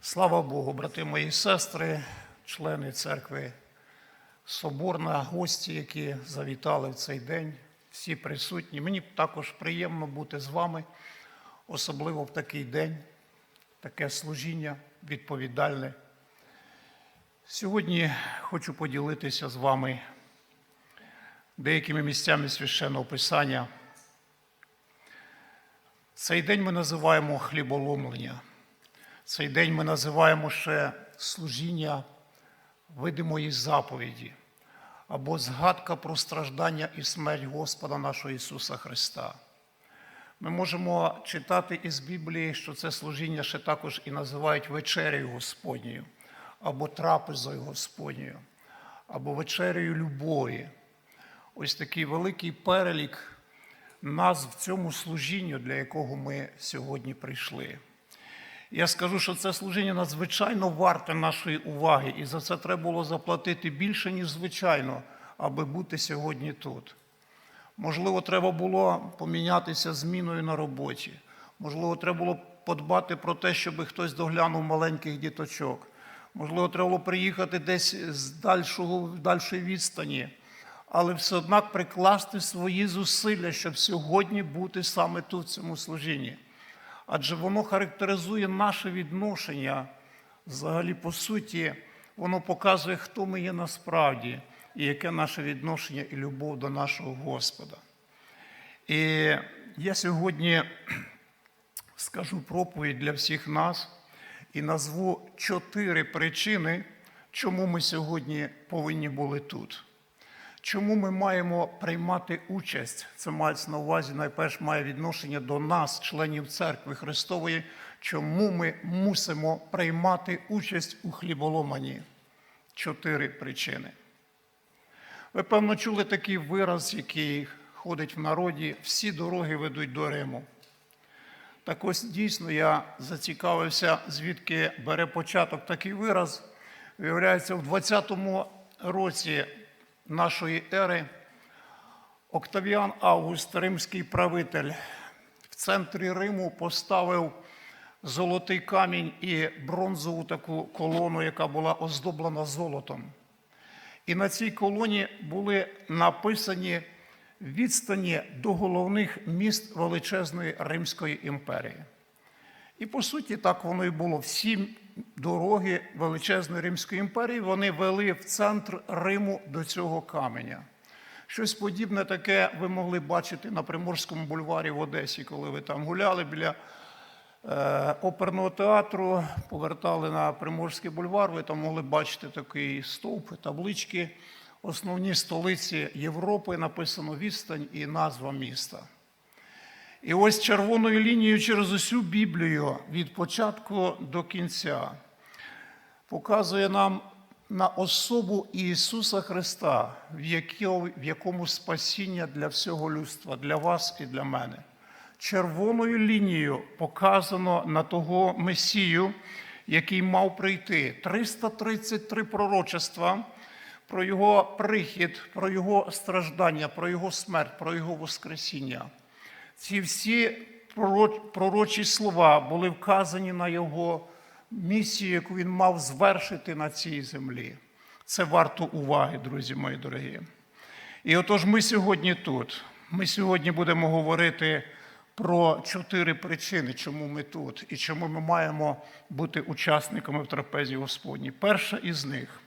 Слава Богу, брати мої сестри, члени церкви Соборна, гості, які завітали в цей день, всі присутні. Мені також приємно бути з вами, особливо в такий день, таке служіння відповідальне. Сьогодні хочу поділитися з вами деякими місцями священного писання. Цей день ми називаємо хліболомлення. Цей день ми називаємо ще служіння видимої заповіді або згадка про страждання і смерть Господа нашого Ісуса Христа. Ми можемо читати із Біблії, що це служіння ще також і називають вечерею Господньою, або трапезою Господньою, або вечерею любові. Ось такий великий перелік назв цьому служінню, для якого ми сьогодні прийшли. Я скажу, що це служіння надзвичайно варте нашої уваги, і за це треба було заплатити більше, ніж звичайно, аби бути сьогодні тут. Можливо, треба було помінятися зміною на роботі. Можливо, треба було подбати про те, щоб хтось доглянув маленьких діточок. Можливо, треба було приїхати десь з дальшого, дальшої відстані, але все однак прикласти свої зусилля, щоб сьогодні бути саме тут, в цьому служінні адже воно характеризує наше відношення. Взагалі, по суті, воно показує, хто ми є насправді і яке наше відношення і любов до нашого Господа. І я сьогодні скажу проповідь для всіх нас і назву чотири причини, чому ми сьогодні повинні були тут. Чому ми маємо приймати участь? Це мається на увазі, найперш має відношення до нас, членів церкви Христової. Чому ми мусимо приймати участь у хліболомані? Чотири причини. Ви, певно, чули такий вираз, який ходить в народі: всі дороги ведуть до Риму. Так ось дійсно я зацікавився, звідки бере початок такий вираз. Виявляється, в 20-му році нашої ери Октавіан Август, римський правитель, в центрі Риму поставив золотий камінь і бронзову таку колону, яка була оздоблена золотом. І на цій колоні були написані відстані до головних міст величезної Римської імперії. І по суті, так воно і було. Всі дороги величезної Римської імперії вони вели в центр Риму до цього каменя. Щось подібне таке ви могли бачити на Приморському бульварі в Одесі, коли ви там гуляли біля е, оперного театру, повертали на Приморський бульвар, ви там могли бачити такий стовп, таблички, основні столиці Європи, написано відстань і назва міста. І ось червоною лінією через усю Біблію від початку до кінця показує нам на особу Ісуса Христа, в якому спасіння для всього людства, для вас і для мене. Червоною лінією показано на того Месію, який мав прийти. 333 пророчества про його прихід, про його страждання, про його смерть, про його Воскресіння. Ці всі пророчі слова були вказані на його місію, яку він мав звершити на цій землі. Це варто уваги, друзі мої дорогі. І отож, ми сьогодні тут. Ми сьогодні будемо говорити про чотири причини, чому ми тут і чому ми маємо бути учасниками в трапезі Господній. Перша із них.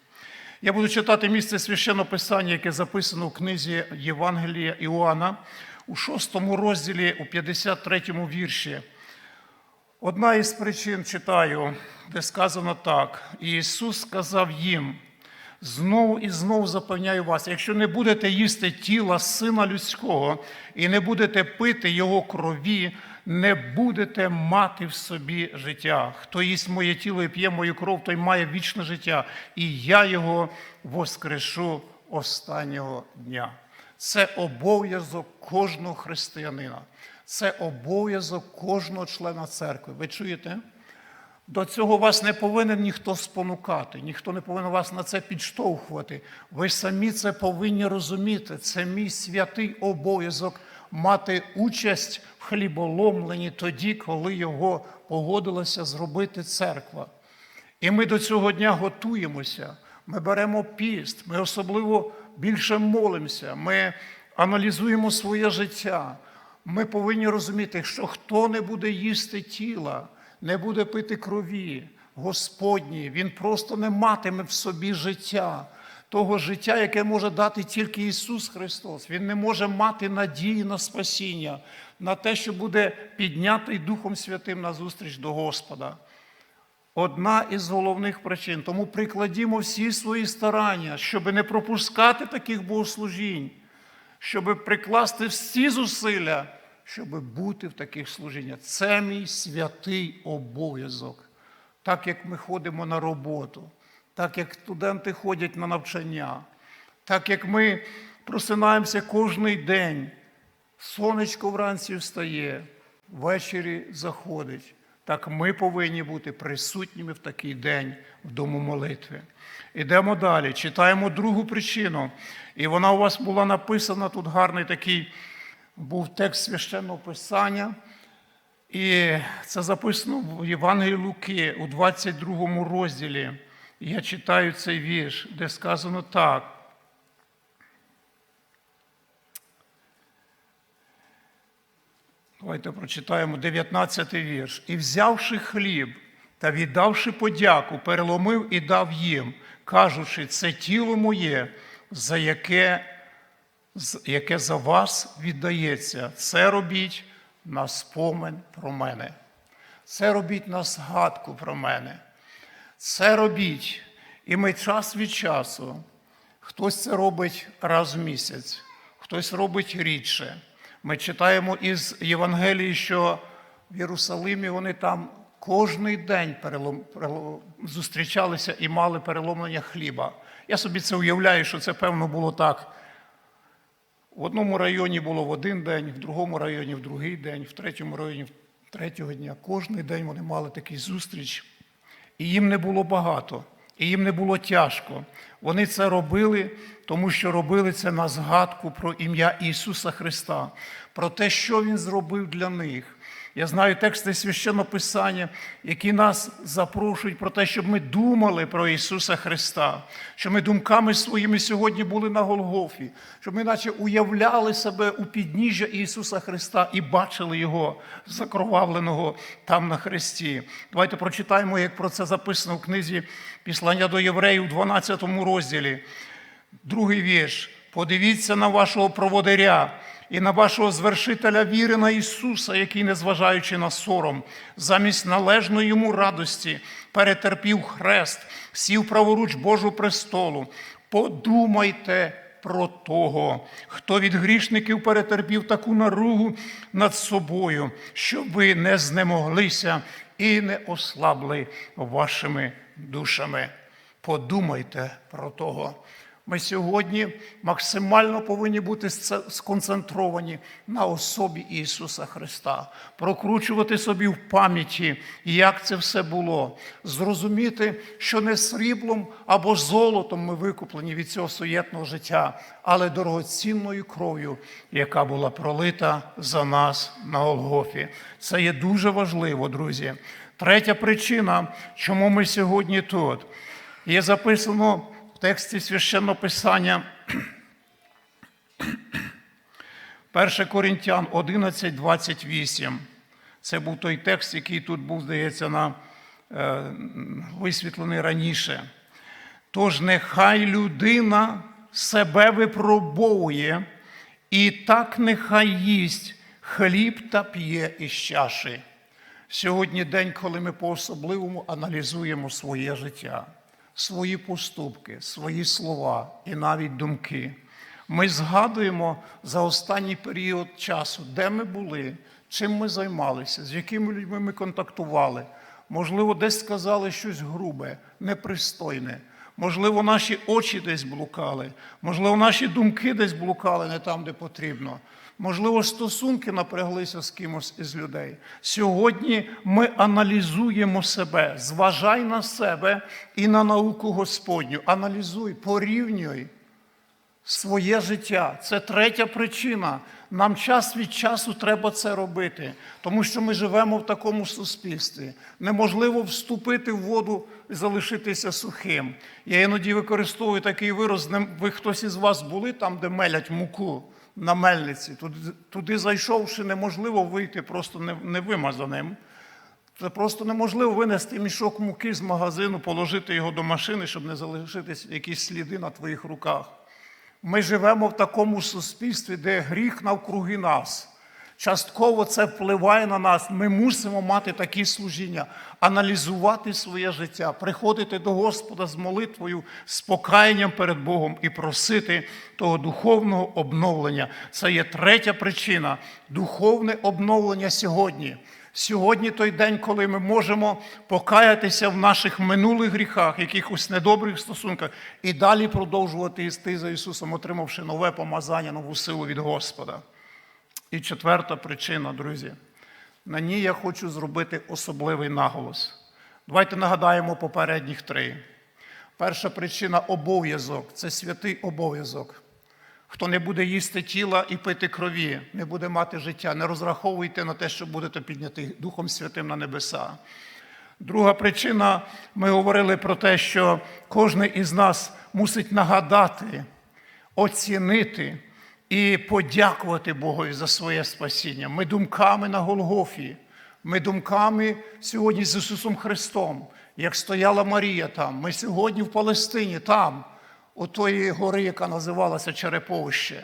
Я буду читати місце священного писання, яке записано в книзі Євангелія Іоанна у шостому розділі, у 53-му вірші. Одна із причин читаю, де сказано так: Ісус сказав їм: знову і знову запевняю вас, якщо не будете їсти тіла Сина Людського і не будете пити Його крові, не будете мати в собі життя. Хто їсть моє тіло і п'є мою кров, той має вічне життя, і я його воскрешу останнього дня. Це обов'язок кожного християнина. Це обов'язок кожного члена церкви. Ви чуєте? До цього вас не повинен ніхто спонукати, ніхто не повинен вас на це підштовхувати. Ви самі це повинні розуміти. Це мій святий обов'язок мати участь в хліболомленні тоді, коли його погодилася зробити церква. І ми до цього дня готуємося. Ми беремо піст, ми особливо більше молимося, ми аналізуємо своє життя. Ми повинні розуміти, що хто не буде їсти тіла, не буде пити крові Господні, він просто не матиме в собі життя, того життя, яке може дати тільки Ісус Христос. Він не може мати надії на спасіння, на те, що буде піднятий Духом Святим на зустріч до Господа. Одна із головних причин. Тому прикладімо всі свої старання, щоб не пропускати таких богослужінь, щоб прикласти всі зусилля, щоб бути в таких служіннях. Це мій святий обов'язок. Так як ми ходимо на роботу, так як студенти ходять на навчання, так як ми просинаємося кожний день, сонечко вранці встає, ввечері заходить. Так ми повинні бути присутніми в такий день в дому молитви. Ідемо далі, читаємо другу причину. І вона у вас була написана тут гарний такий був текст священного писання. І це записано в Євангелії Луки у 22 розділі. Я читаю цей вірш, де сказано так. Давайте прочитаємо 19 вірш. І взявши хліб та віддавши подяку, переломив і дав їм, кажучи, це тіло моє, за яке, яке за вас віддається. Це робіть на спомин про мене. Це робіть на згадку про мене. Це робіть. І ми час від часу. Хтось це робить раз в місяць, хтось робить рідше. Ми читаємо із Євангелії, що в Єрусалимі вони там кожний день перелом, перелом, зустрічалися і мали переломлення хліба. Я собі це уявляю, що це певно було так. В одному районі було в один день, в другому районі в другий день, в третьому районі в третього дня. Кожний день вони мали такий зустріч, і їм не було багато, і їм не було тяжко. Вони це робили, тому що робили це на згадку про ім'я Ісуса Христа, про те, що Він зробив для них. Я знаю тексти священного Писання, які нас запрошують про те, щоб ми думали про Ісуса Христа, щоб ми думками своїми сьогодні були на Голгофі, щоб ми наче уявляли себе у підніжжя Ісуса Христа і бачили Його закровавленого там на хресті. Давайте прочитаємо, як про це записано в книзі Післання до євреїв, у 12 розділі. Другий вірш. Подивіться на вашого проводиря і на вашого звершителя віри на Ісуса, який, незважаючи на сором, замість належної йому радості, перетерпів хрест, сів праворуч Божу престолу. Подумайте про того, хто від грішників перетерпів таку наругу над собою, щоб ви не знемоглися і не ослабли вашими душами. Подумайте про того. Ми сьогодні максимально повинні бути сконцентровані на особі Ісуса Христа, прокручувати собі в пам'яті, як це все було, зрозуміти, що не сріблом або золотом ми викуплені від цього суєтного життя, але дорогоцінною кров'ю, яка була пролита за нас на Голгофі. Це є дуже важливо, друзі. Третя причина, чому ми сьогодні тут, є записано тексті священного писання 1 Коринтян 11, 28. Це був той текст, який тут був, здається, на, е, висвітлений раніше. Тож нехай людина себе випробовує, і так нехай їсть хліб та п'є із чаші. Сьогодні день, коли ми по-особливому аналізуємо своє життя свої поступки, свої слова і навіть думки. Ми згадуємо за останній період часу, де ми були, чим ми займалися, з якими людьми ми контактували. Можливо, десь сказали щось грубе, непристойне. Можливо, наші очі десь блукали, можливо, наші думки десь блукали не там, де потрібно. Можливо, стосунки напряглися з кимось із людей. Сьогодні ми аналізуємо себе, зважай на себе і на науку Господню. Аналізуй, порівнюй своє життя. Це третя причина. Нам час від часу треба це робити, тому що ми живемо в такому суспільстві. Неможливо вступити в воду і залишитися сухим. Я іноді використовую такий вираз. Ви хтось із вас були там, де мелять муку на мельниці. Туди, туди зайшовши, неможливо вийти просто невимазаним. Це просто неможливо винести мішок муки з магазину, положити його до машини, щоб не залишитись якісь сліди на твоїх руках. Ми живемо в такому суспільстві, де гріх навкруги нас. Частково це впливає на нас. Ми мусимо мати такі служіння, аналізувати своє життя, приходити до Господа з молитвою, з покаянням перед Богом і просити того духовного обновлення. Це є третя причина духовне обновлення сьогодні. Сьогодні той день, коли ми можемо покаятися в наших минулих гріхах, якихось недобрих стосунках, і далі продовжувати йти за Ісусом, отримавши нове помазання, нову силу від Господа. І четверта причина, друзі. На ній я хочу зробити особливий наголос. Давайте нагадаємо попередніх три. Перша причина обов'язок це святий обов'язок. Хто не буде їсти тіла і пити крові, не буде мати життя. Не розраховуйте на те, що будете підняти Духом Святим на небеса. Друга причина, ми говорили про те, що кожен із нас мусить нагадати, оцінити і подякувати Богові за своє спасіння. Ми думками на Голгофі, ми думками сьогодні з Ісусом Христом, як стояла Марія там. Ми сьогодні в Палестині, там, у тої гори, яка називалася Череповище.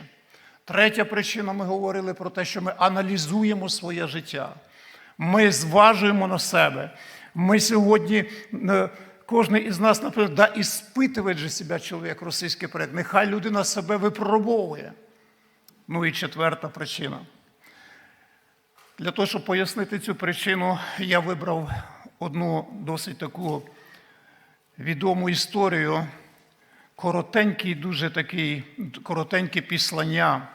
Третя причина, ми говорили про те, що ми аналізуємо своє життя. Ми зважуємо на себе. Ми сьогодні, е, кожен із нас, наприклад, да іспитувати же себе чоловік, російський перед. Нехай людина себе випробовує. Ну і четверта причина. Для того, щоб пояснити цю причину, я вибрав одну досить таку відому історію, коротенький, дуже такий, коротеньке післання.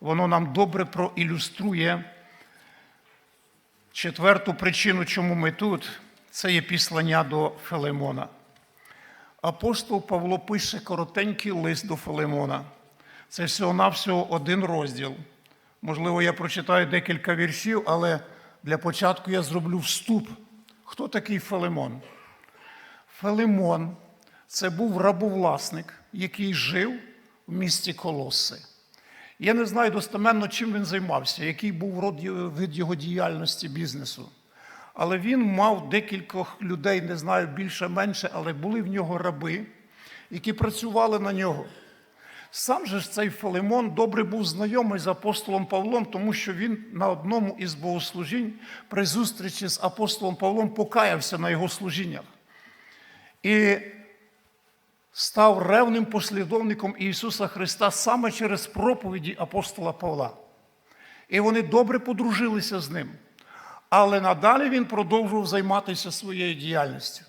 Воно нам добре проілюструє четверту причину, чому ми тут, це є післання до Филимона. Апостол Павло пише коротенький лист до Филимона. Це всього-навсього один розділ. Можливо, я прочитаю декілька віршів, але для початку я зроблю вступ. Хто такий Филимон? Филимон це був рабовласник, який жив в місті Колоси. Я не знаю достеменно, чим він займався, який був род від його діяльності бізнесу. Але він мав декількох людей, не знаю більше-менше, але були в нього раби, які працювали на нього. Сам же ж цей Филимон добре був знайомий з апостолом Павлом, тому що він на одному із богослужінь при зустрічі з апостолом Павлом покаявся на його служіннях. І став ревним послідовником Ісуса Христа саме через проповіді апостола Павла. І вони добре подружилися з ним. Але надалі він продовжував займатися своєю діяльністю.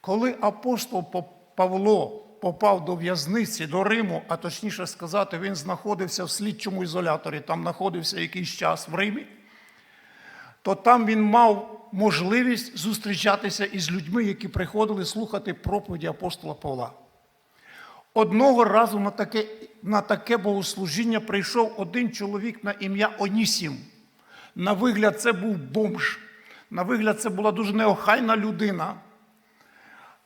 Коли апостол Павло попав до в'язниці, до Риму, а точніше сказати, він знаходився в слідчому ізоляторі, там знаходився якийсь час в Римі, то там він мав можливість зустрічатися із людьми, які приходили слухати проповіді апостола Павла. Одного разу на таке, на таке богослужіння прийшов один чоловік на ім'я Онісім. На вигляд, це був бомж. На вигляд, це була дуже неохайна людина.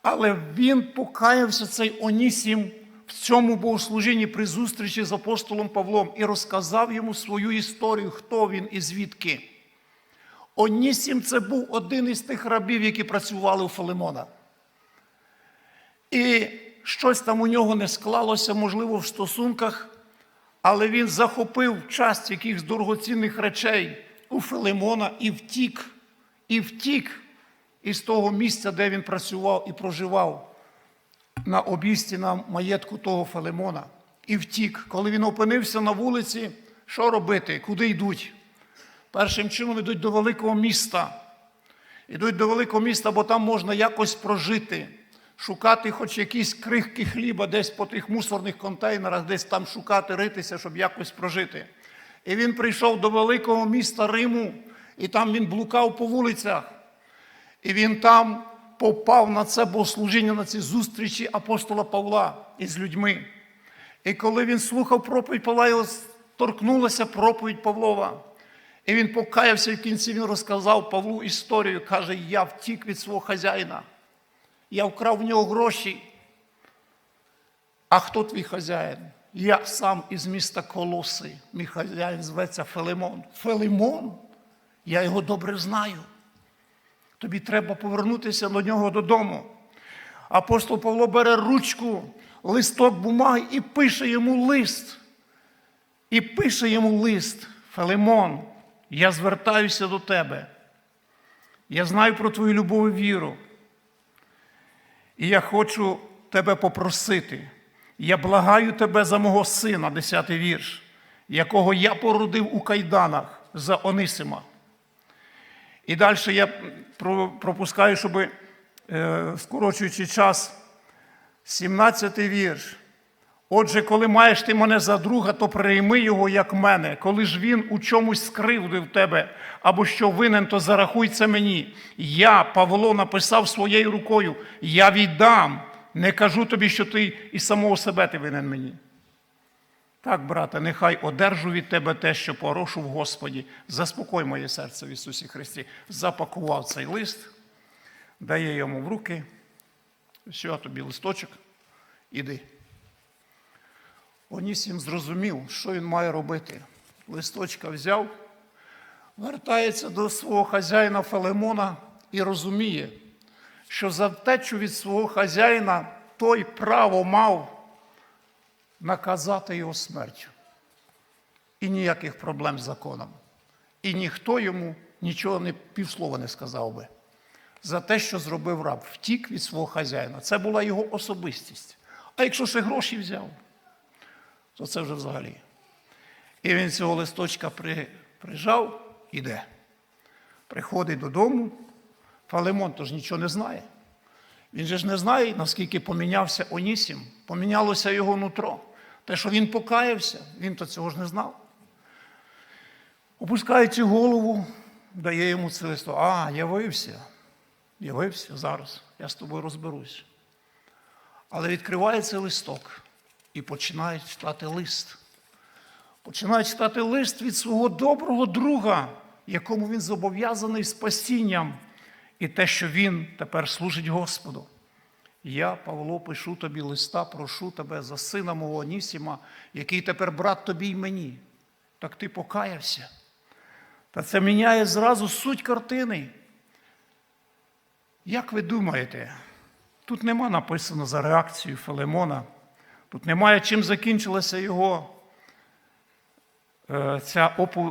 Але він покаявся, цей Онісім, в цьому богослужінні при зустрічі з апостолом Павлом і розказав йому свою історію, хто він і звідки. Онісім це був один із тих рабів, які працювали у Филимона. І щось там у нього не склалося, можливо, в стосунках, але він захопив часть якихось дорогоцінних речей у Филимона і втік, і втік із того місця, де він працював і проживав на обісті на маєтку того Филимона. І втік. Коли він опинився на вулиці, що робити? Куди йдуть? Першим чином йдуть до великого міста. Йдуть до великого міста, бо там можна якось прожити, шукати хоч якісь крихки хліба десь по тих мусорних контейнерах, десь там шукати, ритися, щоб якось прожити. І він прийшов до великого міста Риму, і там він блукав по вулицях. І він там попав на це богослужіння, на ці зустрічі апостола Павла із людьми. І коли він слухав проповідь Павла, його торкнулася проповідь Павлова. І він покаявся, і в кінці він розказав Павлу історію. Каже, я втік від свого хазяїна. Я вкрав в нього гроші. А хто твій хазяїн? Я сам із міста Колоси. Мій хазяїн зветься Филимон. Филимон? Я його добре знаю. Тобі треба повернутися до нього додому. Апостол Павло бере ручку, листок бумаги і пише йому лист. І пише йому лист. Филимон, я звертаюся до тебе. Я знаю про твою любов і віру. І я хочу тебе попросити. Я благаю тебе за мого сина, 10 вірш, якого я породив у кайданах за Онисима. І далі я пропускаю, щоб, е, скорочуючи час, 17 й вірш. Отже, коли маєш ти мене за друга, то прийми його як мене. Коли ж він у чомусь скривдив тебе, або що винен, то зарахуй це мені. Я, Павло, написав своєю рукою: я віддам. Не кажу тобі, що ти і самого себе ти винен мені. Так, брате, нехай одержу від тебе те, що порошу в Господі. Заспокой моє серце в Ісусі Христі. Запакував цей лист, дає йому в руки. Все, тобі листочок, іди. Онісім зрозумів, що він має робити. Листочка взяв, вертається до свого хазяїна Филимона і розуміє, що за втечу від свого хазяїна той право мав наказати його смертю. І ніяких проблем з законом. І ніхто йому нічого не півслова не сказав би за те, що зробив раб, втік від свого хазяїна. Це була його особистість. А якщо ще гроші взяв, то це вже взагалі. І він цього листочка при, прижав, іде. Приходить додому. Фалемон то ж нічого не знає. Він же ж не знає, наскільки помінявся Онісім, помінялося його нутро. Те, що він покаявся, він то цього ж не знав. Опускаючи голову, дає йому це листо. А, явився. Явився зараз. Я з тобою розберусь. Але відкриває цей листок і починає читати лист. Починає читати лист від свого доброго друга, якому він зобов'язаний спасінням, і те, що він тепер служить Господу. Я, Павло, пишу тобі листа, прошу тебе за сина мого Анісіма, який тепер брат тобі й мені. Так ти покаявся. Та це міняє зразу суть картини. Як ви думаєте, тут нема написано за реакцію Филимона, тут немає чим закінчилося його е, ця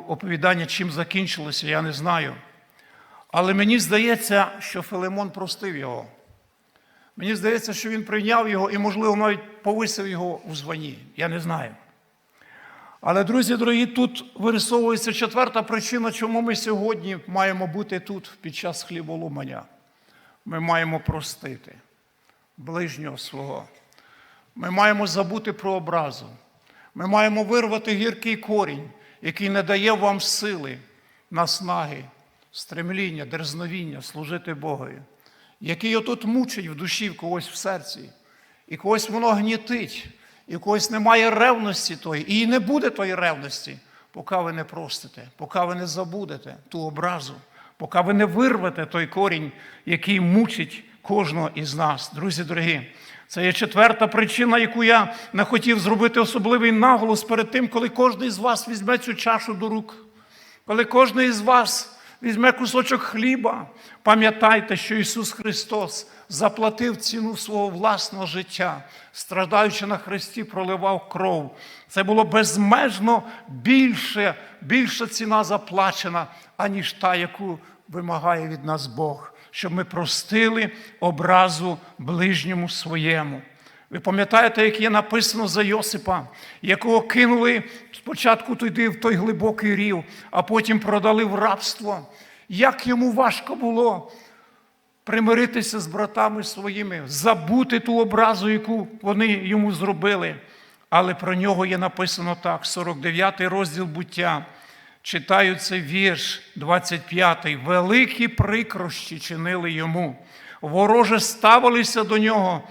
оповідання, чим закінчилося, я не знаю. Але мені здається, що Филимон простив його. Мені здається, що він прийняв його і, можливо, навіть повисив його у званні. Я не знаю. Але, друзі дорогі, тут вирисовується четверта причина, чому ми сьогодні маємо бути тут під час хліболомання. Ми маємо простити ближнього свого. Ми маємо забути про образу. Ми маємо вирвати гіркий корінь, який не дає вам сили, наснаги, стремління, дерзновіння служити Богові, який отут мучить в душі в когось в серці, і когось воно гнітить, і когось немає ревності тої, і не буде тої ревності, поки ви не простите, поки ви не забудете ту образу, поки ви не вирвете той корінь, який мучить кожного із нас. Друзі дорогі, це є четверта причина, яку я не хотів зробити особливий наголос перед тим, коли кожен із вас візьме цю чашу до рук. Коли кожен із вас візьме кусочок хліба, пам'ятайте, що Ісус Христос заплатив ціну свого власного життя, страдаючи на Христі, проливав кров. Це було безмежно більше, більша ціна заплачена, аніж та, яку вимагає від нас Бог, щоб ми простили образу ближньому своєму. Ви пам'ятаєте, як є написано за Йосипа, якого кинули спочатку туди в той глибокий рів, а потім продали в рабство. Як йому важко було примиритися з братами своїми, забути ту образу, яку вони йому зробили. Але про нього є написано так: 49 розділ буття. Читаю цей вірш 25. Великі прикрощі чинили йому. Вороже ставилися до нього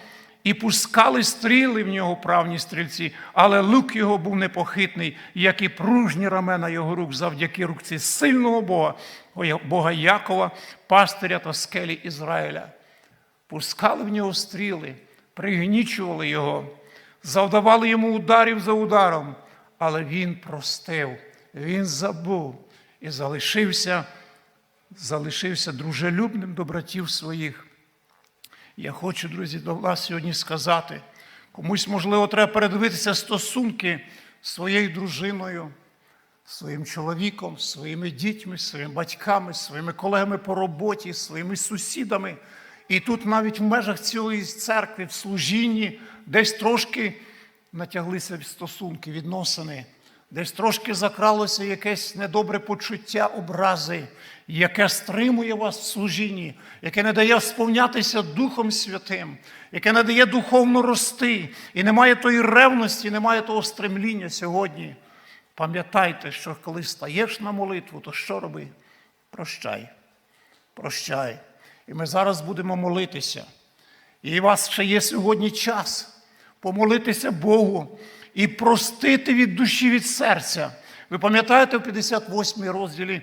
і пускали стріли в нього правні стрільці, але лук його був непохитний, як і пружні рамена його рук завдяки рукці сильного Бога, Бога Якова, пастиря та скелі Ізраїля. Пускали в нього стріли, пригнічували його, завдавали йому ударів за ударом, але він простив, він забув і залишився, залишився дружелюбним до братів своїх. Я хочу, друзі, до вас сьогодні сказати. Комусь, можливо, треба передивитися стосунки з своєю дружиною, своїм чоловіком, своїми дітьми, своїми батьками, своїми колегами по роботі, своїми сусідами. І тут навіть в межах цілої церкви, в служінні, десь трошки натяглися стосунки, відносини, десь трошки закралося якесь недобре почуття образи, яке стримує вас в служінні, яке не дає сповнятися Духом Святим, яке не дає духовно рости, і немає тої ревності, немає того стремління сьогодні. Пам'ятайте, що коли стаєш на молитву, то що роби? Прощай, прощай. І ми зараз будемо молитися. І у вас ще є сьогодні час помолитися Богу і простити від душі, від серця. Ви пам'ятаєте в 58 розділі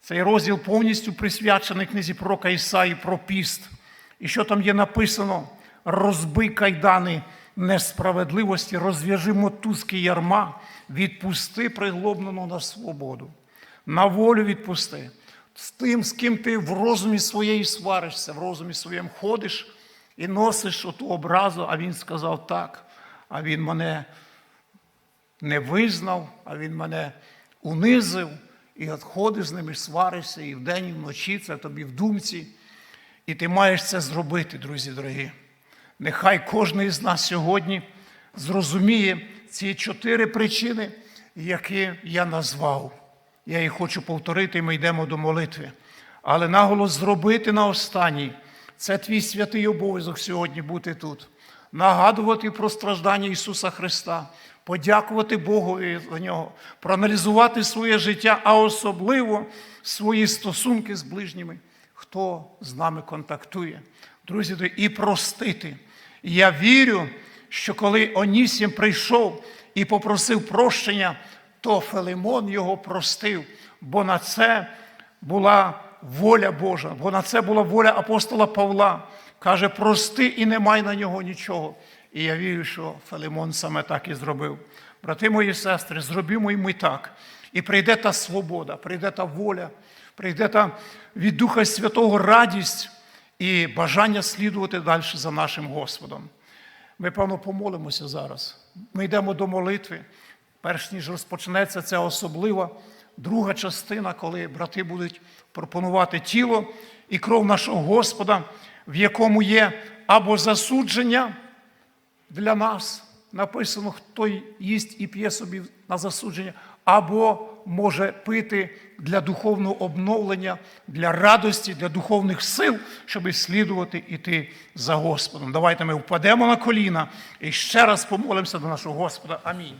цей розділ повністю присвячений книзі пророка Ісаї про піст. І що там є написано? Розбий кайдани несправедливості, розв'яжи мотузки ярма, відпусти приглобнену на свободу, на волю відпусти. З тим, з ким ти в розумі своєї сваришся, в розумі своєму ходиш і носиш оту образу, а він сказав так, а він мене не визнав, а він мене унизив, і от ходиш з ними, сваришся і вдень, і вночі, це тобі в думці. І ти маєш це зробити, друзі дорогі. Нехай кожен із нас сьогодні зрозуміє ці чотири причини, які я назвав. Я їх хочу повторити, і ми йдемо до молитви. Але наголос зробити на останній це твій святий обов'язок сьогодні бути тут, нагадувати про страждання Ісуса Христа, подякувати Богові за нього, проаналізувати своє життя, а особливо свої стосунки з ближніми, хто з нами контактує. Друзі, і простити. І я вірю, що коли Онісім прийшов і попросив прощення, то Филимон його простив, бо на це була воля Божа, бо на це була воля апостола Павла. Каже, прости і не май на нього нічого. І я вірю, що Филимон саме так і зробив. Брати мої сестри, зробімо і ми так. І прийде та свобода, прийде та воля, прийде та від Духа Святого радість і бажання слідувати далі за нашим Господом. Ми, певно, помолимося зараз. Ми йдемо до молитви. Перш ніж розпочнеться ця особлива друга частина, коли брати будуть пропонувати тіло і кров нашого Господа, в якому є або засудження для нас, написано, хто їсть і п'є собі на засудження, або може пити для духовного обновлення, для радості, для духовних сил, щоб слідувати іти за Господом. Давайте ми впадемо на коліна і ще раз помолимося до нашого Господа. Амінь.